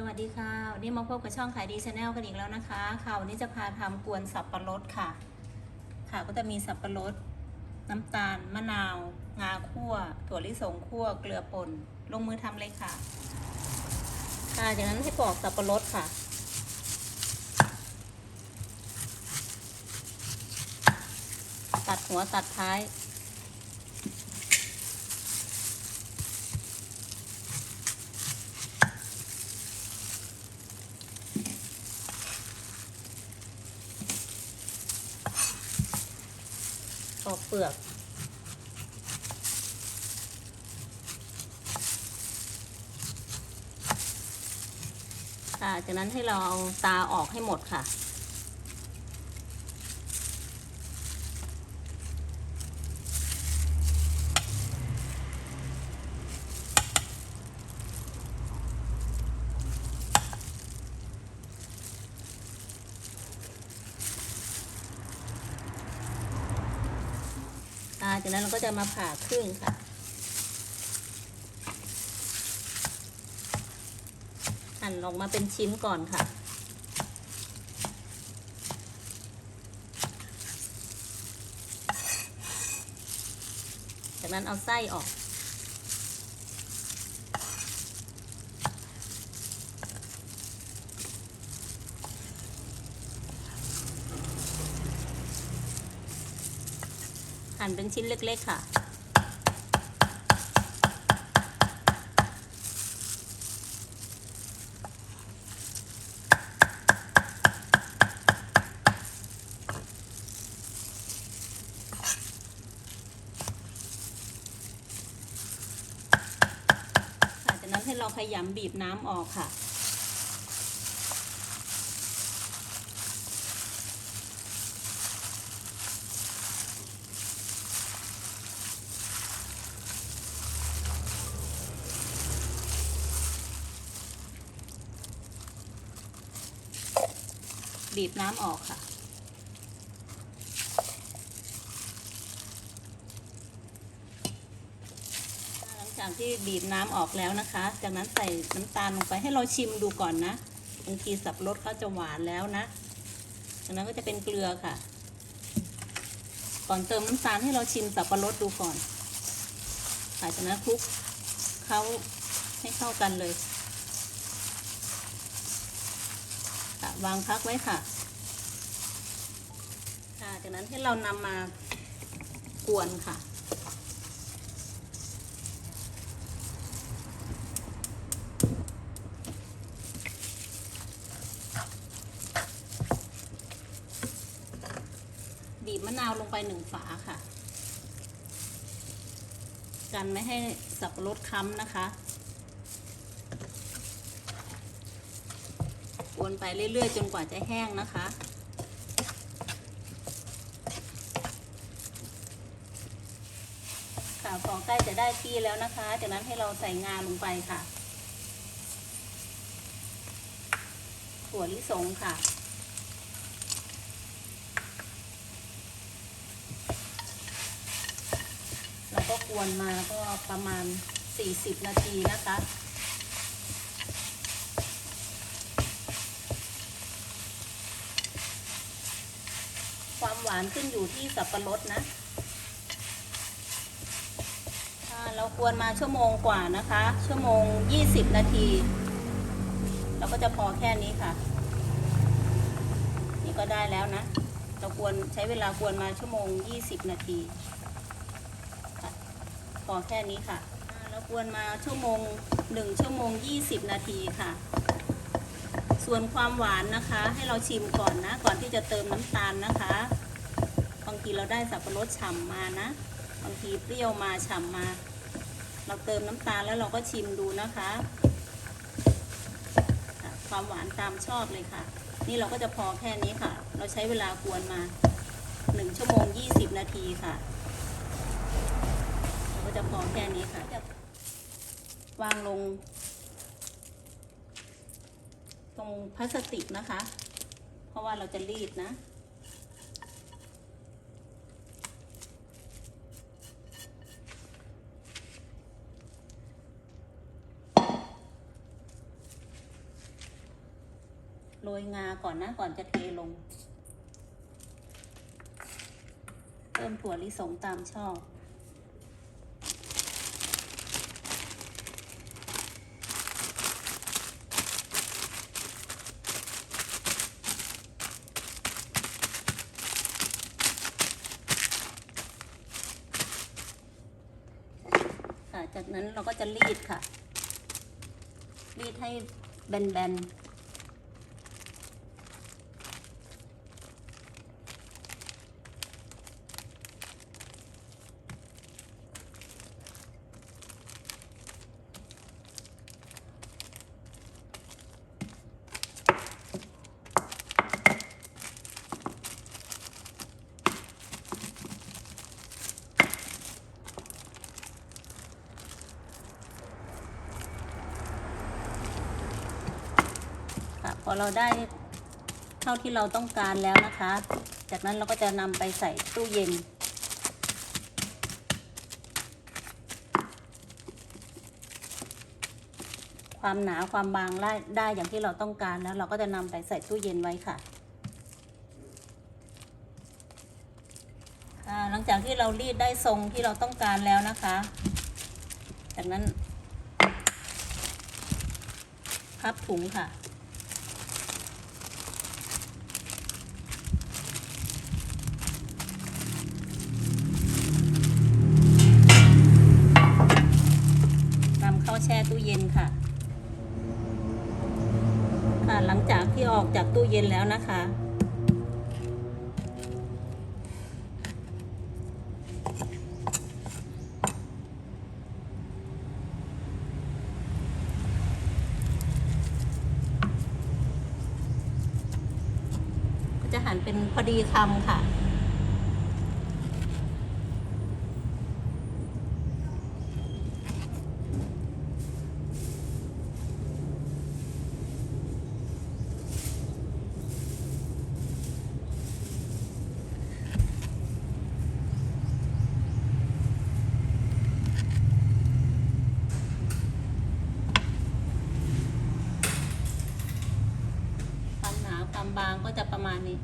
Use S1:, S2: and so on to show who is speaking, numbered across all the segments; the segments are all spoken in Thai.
S1: สวัสดีค่ะวันนี้มาพบกับช่องขายดีชาแนลกันอีกแล้วนะคะค่ะวันนี้จะพาทำกวนสับปะรดค่ะ ค่ะก็จะมีสับปะรด น้ำตาล มะนาว งาคั่ว ถั่วลิสงคั่ว เกลือป่น ลงมือทำเลยค่ะ ค่ะจากนั้นให้ปอกสับปะรดค่ะ ตัดหัวตัดท้าย ออกเปลือก ค่ะ จากนั้นให้เราเอาตาออกให้หมดค่ะ จากนั้นเราก็จะมาผ่าครึ่งค่ะ หั่นออกมาเป็นชิ้นก่อนค่ะ จากนั้นเอาไส้ออก หั่นเป็นชิ้นเล็กๆค่ะค่ะจากนั้นให้เราขยำบีบน้ำออกค่ะ บีบน้ำออกค่ะ หลังจากที่บีบน้ำออกแล้วนะคะ จากนั้นใส่น้ำตาลลงไปให้เราชิมดูก่อนนะบางทีสับปะรดเขาจะหวานแล้วนะ จากนั้นก็จะเป็นเกลือค่ะ ก่อนเติมน้ำตาลให้เราชิมสับปะรดดูก่อนค่จากนั้นคลุกเขาให้เข้ากันเลย ค่ะ วางพักไว้ค่ะ ค่ะ จากนั้นให้เรานำมากวนค่ะบีบมะนาวลงไปหนึ่งฝาค่ะ กันไม่ให้สับปะรดค้ำนะคะ กว นไปเรื่อยๆ จนกว่าจะแห้งนะคะ ค่ะพอใกล้จะได้ที่แล้วนะคะ จากนั้นให้เราใส่งาลงไปค่ะถั่วลิสงค่ะแล้วก็กวนมาก็ประมาณ 40 นาทีนะคะ ความหวานขึ้นอยู่ที่สับปะรดนะเรากวนมาชั่วโมงกว่านะคะ ชั่วโมง 20 นาที เราก็จะพอแค่นี้ค่ะ นี่ก็ได้แล้วนะ เรากวนใช้เวลากวนมาชั่วโมง 20 นาทีพอแค่นี้ค่ะ เรากวนมาชั่วโมง 1 ชั่วโมง 20 นาทีค่ะ ส่วนความหวานนะคะ ให้เราชิมก่อนนะ ก่อนที่จะเติมน้ำตาลนะคะ บางทีเราได้สับปะรดฉ่ำมานะ บางทีเปรี้ยวมาฉ่ำมา เราเติมน้ำตาลแล้วเราก็ชิมดูนะคะ ความหวานตามชอบเลยค่ะ นี่เราก็จะพอแค่นี้ค่ะ เราใช้เวลากวนมา1ชั่วโมง 20 นาทีค่ะเราก็จะพอแค่นี้ค่ะ วางลง ตรงพลาสติกนะคะ เพราะว่าเราจะรีดนะ โรยงาก่อนนะ ก่อนจะเทลงเพิ่มถั่วลิสงตามชอบ นั้นเราก็จะรีดค่ะ รีดให้แบนๆ อเราได้เท่าที่เราต้องการแล้วนะคะ จากนั้นเราก็จะนำไปใส่ตู้เย็น ความหนาความบางได้ได้อย่างที่เราต้องการแล้ว เราก็จะนำไปใส่ตู้เย็นไว้ค่ะหลังจากที่เรารีดได้ทรงที่เราต้องการแล้วนะคะ จากนั้น พับถุงค่ะ ตู้เย็นแล้วนะคะ ก็จะหั่นเป็นพอดีคำค่ะ ความหนาความบาง ก็จะประมาณนี้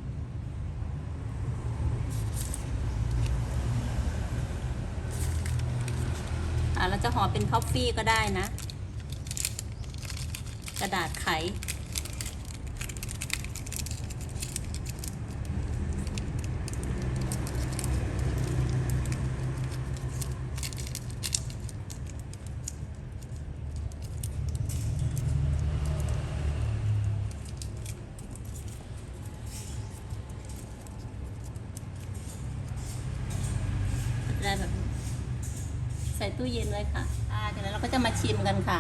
S1: อ่าเราจะห่อเป็นคอฟฟี่ก็ได้นะ กระดาษไข ส่ตู้เย็นไว้ค่ะอ่าจากนั้นเราก็จะมาชิมกันค่ะ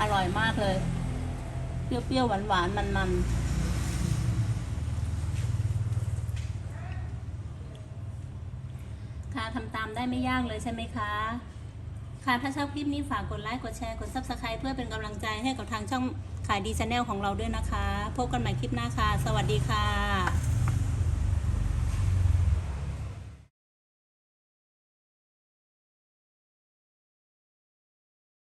S1: อร่อยมากเลย เปรี้ยวๆ หวานๆ มันๆค่ะทำตามได้ไม่ยากเลยใช่ไหมคะ ค่ะ ถ้าชอบคลิปนี้ฝากกดไลค์ กดแชร์ กด Subscribe เพื่อเป็นกำลังใจให้กับทางช่องขายดีชาแนลของเราด้วยนะคะ พบกันใหม่คลิปหน้าค่ะ สวัสดีค่ะ